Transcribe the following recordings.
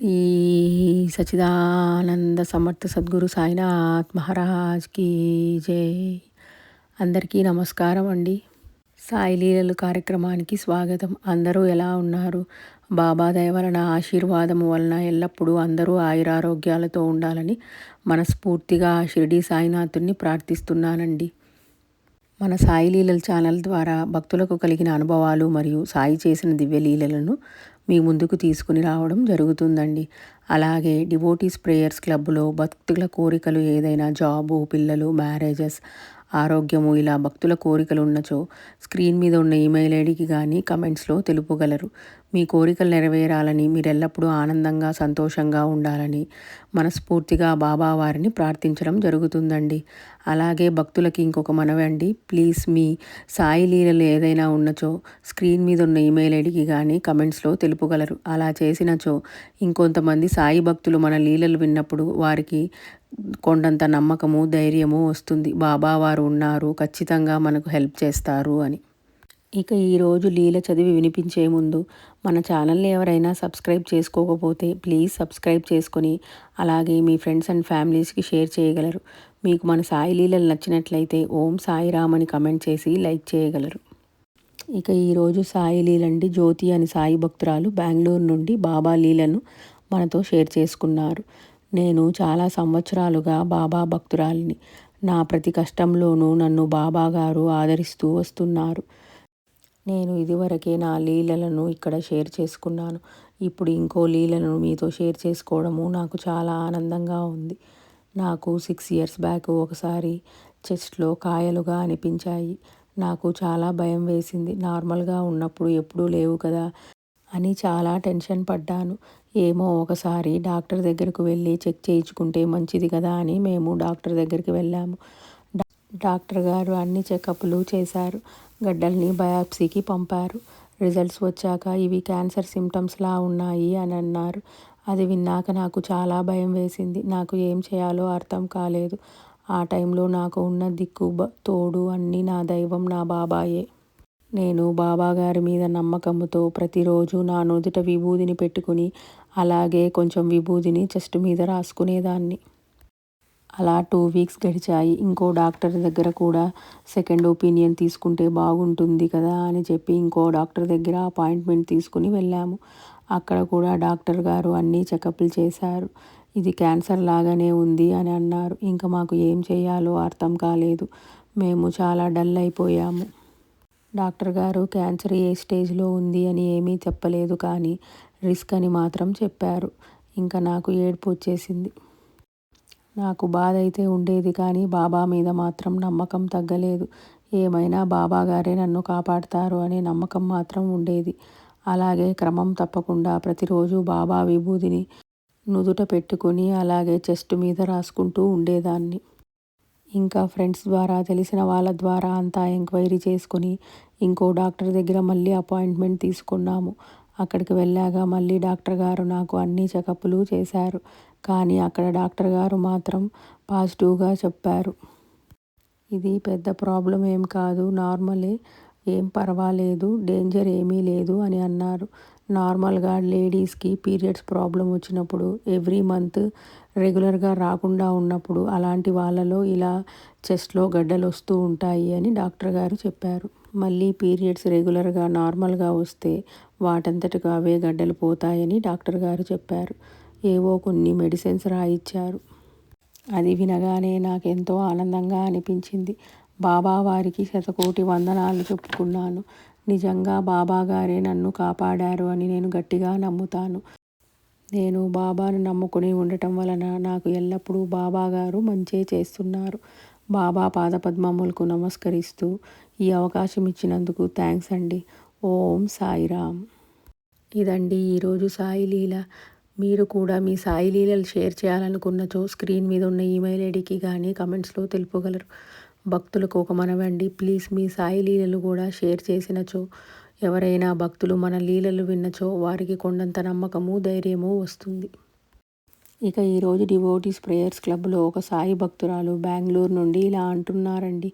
శ్రీ సచిదానంద సమర్థ సద్గురు సాయినాథ్ మహారాజ్కి జై. అందరికీ నమస్కారం అండి. సాయి లీలలు కార్యక్రమానికి స్వాగతం. అందరూ ఎలా ఉన్నారు? బాబా దయ వలన ఆశీర్వాదము వలన ఎల్లప్పుడూ అందరూ ఆయురారోగ్యాలతో ఉండాలని మనస్ఫూర్తిగా షిరిడి సాయినాథుని ప్రార్థిస్తున్నానండి. మన సాయి లీలల ఛానల్ ద్వారా భక్తులకు కలిగిన అనుభవాలు మరియు సాయి చేసిన దివ్యలీలలను మీ ముందుకు తీసుకుని రావడం జరుగుతుందండి. అలాగే డివోటీస్ ప్రేయర్స్ క్లబ్లో భక్తుల కోరికలు ఏదైనా జాబు పిల్లలు మ్యారేజెస్ ఆరోగ్యము ఇలా భక్తుల కోరికలు ఉన్నచో స్క్రీన్ మీద ఉన్న ఈమెయిల్ ఐడికి కానీ కమెంట్స్లో తెలుపగలరు. మీ కోరికలు నెరవేరాలని మీరెల్లప్పుడూ ఆనందంగా సంతోషంగా ఉండాలని మనస్ఫూర్తిగా బాబా వారిని ప్రార్థించడం జరుగుతుందండి. అలాగే భక్తులకి ఇంకొక మనవండి ప్లీజ్ మీ సాయి లీలలు ఏదైనా ఉన్నచో స్క్రీన్ మీద ఉన్న ఈమెయిల్ ఐడికి కానీ కమెంట్స్లో తెలుపగలరు. అలా చేసినచో ఇంకొంతమంది సాయి భక్తులు మన లీలలు విన్నప్పుడు వారికి కొండంత నమ్మకము ధైర్యము వస్తుంది. బాబా వారు ఉన్నారు ఖచ్చితంగా మనకు హెల్ప్ చేస్తారు అని. ఇక ఈరోజు లీల చదివి వినిపించే ముందు మన ఛానల్ని ఎవరైనా సబ్స్క్రైబ్ చేసుకోకపోతే ప్లీజ్ సబ్స్క్రైబ్ చేసుకొని అలాగే మీ ఫ్రెండ్స్ అండ్ ఫ్యామిలీస్కి షేర్ చేయగలరు. మీకు మన సాయి లీలలు నచ్చినట్లయితే ఓం సాయిరామ్ అని కమెంట్ చేసి లైక్ చేయగలరు. ఇక ఈరోజు సాయి లీలండి జ్యోతి అని సాయి భక్తురాలు బెంగళూరు నుండి బాబా లీలను మనతో షేర్ చేసుకున్నారు. నేను చాలా సంవత్సరాలుగా బాబా భక్తురాలిని. నా ప్రతి కష్టంలోనూ నన్ను బాబా గారు ఆదరిస్తూ వస్తున్నారు. నేను ఇదివరకే నా లీలలను ఇక్కడ షేర్ చేసుకున్నాను. ఇప్పుడు ఇంకో లీలను మీతో షేర్ చేసుకోవడము నాకు చాలా ఆనందంగా ఉంది. నాకు సిక్స్ ఇయర్స్ బ్యాక్ ఒకసారి చెస్ట్లో కాయలుగా అనిపించాయి. నాకు చాలా భయం వేసింది. నార్మల్గా ఉన్నప్పుడు ఎప్పుడూ లేవు కదా అని చాలా టెన్షన్ పడ్డాను. ఏమో ఒకసారి డాక్టర్ దగ్గరకు వెళ్ళి చెక్ చేయించుకుంటే మంచిది కదా అని మేము డాక్టర్ దగ్గరికి వెళ్ళాము. డాక్టర్ గారు అన్ని చెకప్లు చేశారు. గడ్డల్ని బయాప్సీకి పంపారు. రిజల్ట్స్ వచ్చాక ఇవి క్యాన్సర్ సిమ్టమ్స్లా ఉన్నాయి అని అన్నారు. అది విన్నాక నాకు చాలా భయం వేసింది. నాకు ఏం చేయాలో అర్థం కాలేదు. ఆ టైంలో నాకు ఉన్న దిక్కు తోడు అన్నీ నా దైవం నా బాబాయే. నేను బాబాగారి మీద నమ్మకంతో ప్రతిరోజు నా నుదుట విభూదిని పెట్టుకుని అలాగే కొంచెం విభూదిని చెస్ట్ మీద రాసుకునేదాన్ని. అలా టూ వీక్స్ గడిచాయి. ఇంకో డాక్టర్ దగ్గర కూడా సెకండ్ ఒపీనియన్ తీసుకుంటే బాగుంటుంది కదా అని చెప్పి ఇంకో డాక్టర్ దగ్గర అపాయింట్మెంట్ తీసుకుని వెళ్ళాము. అక్కడ కూడా డాక్టర్ గారు అన్నీ చెకప్లు చేశారు. ఇది క్యాన్సర్ లాగానే ఉంది అని అన్నారు. ఇంకా మాకు ఏం చేయాలో అర్థం కాలేదు. మేము చాలా డల్ అయిపోయాము. డాక్టర్ గారు క్యాన్సర్ ఏ స్టేజ్లో ఉంది అని ఏమీ చెప్పలేదు కానీ రిస్క్ అని మాత్రం చెప్పారు. ఇంకా నాకు ఏడుపు వచ్చేసింది. నాకు బాధ అయితే ఉండేది కానీ బాబా మీద మాత్రం నమ్మకం తగ్గలేదు. ఏమైనా బాబా గారే నన్ను కాపాడుతారు అనే నమ్మకం మాత్రం ఉండేది. అలాగే క్రమం తప్పకుండా ప్రతిరోజు బాబా విభూదిని నుదుట పెట్టుకుని అలాగే చెస్ట్ మీద రాసుకుంటూ ఉండేదాన్ని. ఇంకా ఫ్రెండ్స్ ద్వారా తెలిసిన వాళ్ళ ద్వారా అంతా ఎంక్వైరీ చేసుకొని ఇంకో డాక్టర్ దగ్గర మళ్ళీ అపాయింట్మెంట్ తీసుకున్నాము. అక్కడికి వెళ్ళాక మళ్ళీ డాక్టర్ గారు నాకు అన్ని చెకప్లు చేశారు. కానీ అక్కడ డాక్టర్ గారు మాత్రం పాజిటివ్గా చెప్పారు. ఇది పెద్ద ప్రాబ్లం ఏం కాదు. నార్మలే. ఏం పర్వాలేదు. డేంజర్ ఏమీ లేదు అని అన్నారు. నార్మల్గా లేడీస్కి పీరియడ్స్ ప్రాబ్లం వచ్చినప్పుడు ఎవ్రీ మంత్ రెగ్యులర్గా రాకుండా ఉన్నప్పుడు అలాంటి వాళ్ళలో ఇలా చెస్ట్లో గడ్డలు వస్తూ ఉంటాయి అని డాక్టర్ గారు చెప్పారు. మళ్ళీ పీరియడ్స్ రెగ్యులర్గా నార్మల్గా వస్తే వాటంతటిగా అవే గడ్డలు పోతాయని డాక్టర్ గారు చెప్పారు. ఏవో కొన్ని మెడిసిన్స్ రాయిచ్చారు. అది వినగానే నాకెంతో ఆనందంగా అనిపించింది. బాబా వారికి శతకోటి వందనాలు చెప్పుకున్నాను. నిజంగా బాబా గారే నన్ను కాపాడారు అని నేను గట్టిగా నమ్ముతాను. నేను బాబాను నమ్ముకుని ఉండటం వలన నాకు ఎల్లప్పుడూ బాబా గారు మంచే చేస్తున్నారు. బాబా పాదపద్మములకు నమస్కరిస్తూ ఈ అవకాశం ఇచ్చినందుకు థ్యాంక్స్ అండి. ఓం సాయిరామ్. ఇదండి ఈరోజు సాయి లీల. మీరు కూడా మీ సాయి లీలలు షేర్ చేయాలనుకున్నచో స్క్రీన్ మీద ఉన్న ఈమెయిల్ ఐడికి కానీ కమెంట్స్లో తెలుపగలరు. భక్తులకు ఒక మనవండి. ప్లీజ్ మీ సాయి లీలలు కూడా షేర్ చేసినచో ఎవరైనా భక్తులు మన లీలలు విన్నచో వారికి కొండంత నమ్మకము ధైర్యము వస్తుంది. ఇక ఈరోజు డివోటీస్ ప్రేయర్స్ క్లబ్లో ఒక సాయి భక్తురాలు బెంగళూరు నుండి ఇలా అంటున్నారండి.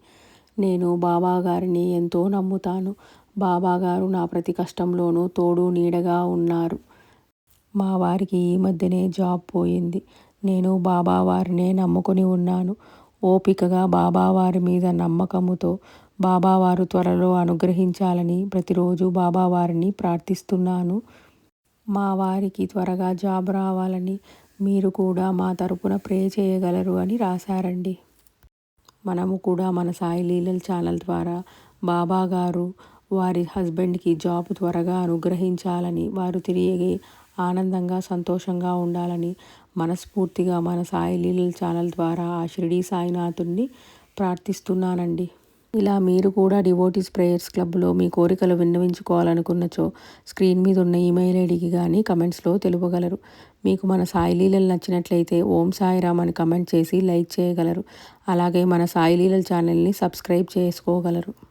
నేను బాబా గారిని ఎంతో నమ్ముతాను. బాబా గారు నా ప్రతి కష్టంలోనూ తోడు నీడగా ఉన్నారు. మా వారికి ఈ మధ్యనే జాబ్ పోయింది. నేను బాబా వారినే నమ్ముకొని ఉన్నాను. ఓపికగా బాబావారి మీద నమ్మకముతో బాబావారు త్వరలో అనుగ్రహించాలని ప్రతిరోజు బాబావారిని ప్రార్థిస్తున్నాను. మా వారికి త్వరగా జాబ్ రావాలని మీరు కూడా మా తరపున ప్రే చేయగలరు అని రాశారండి. మనము కూడా మన సాయి లీలల్ ఛానల్ ద్వారా బాబా గారు వారి హస్బెండ్కి జాబ్ త్వరగా అనుగ్రహించాలని వారు తిరిగి ఆనందంగా సంతోషంగా ఉండాలని మనస్ఫూర్తిగా మన సాయి లీలల ఛానల్ ద్వారా ఆ షిరిడీ సాయినాథుని ప్రార్థిస్తున్నానండి. ఇలా మీరు కూడా డివోటీస్ ప్రేయర్స్ క్లబ్లో మీ కోరికలు విన్నవించుకోవాలనుకున్నచో స్క్రీన్ మీద ఉన్న ఈమెయిల్ ఐడికి కానీ కమెంట్స్లో తెలుపగలరు. మీకు మన సాయి లీలలు నచ్చినట్లయితే ఓం సాయిరామ్ అని కమెంట్ చేసి లైక్ చేయగలరు. అలాగే మన సాయి లీలల ఛానల్ని సబ్స్క్రైబ్ చేసుకోగలరు.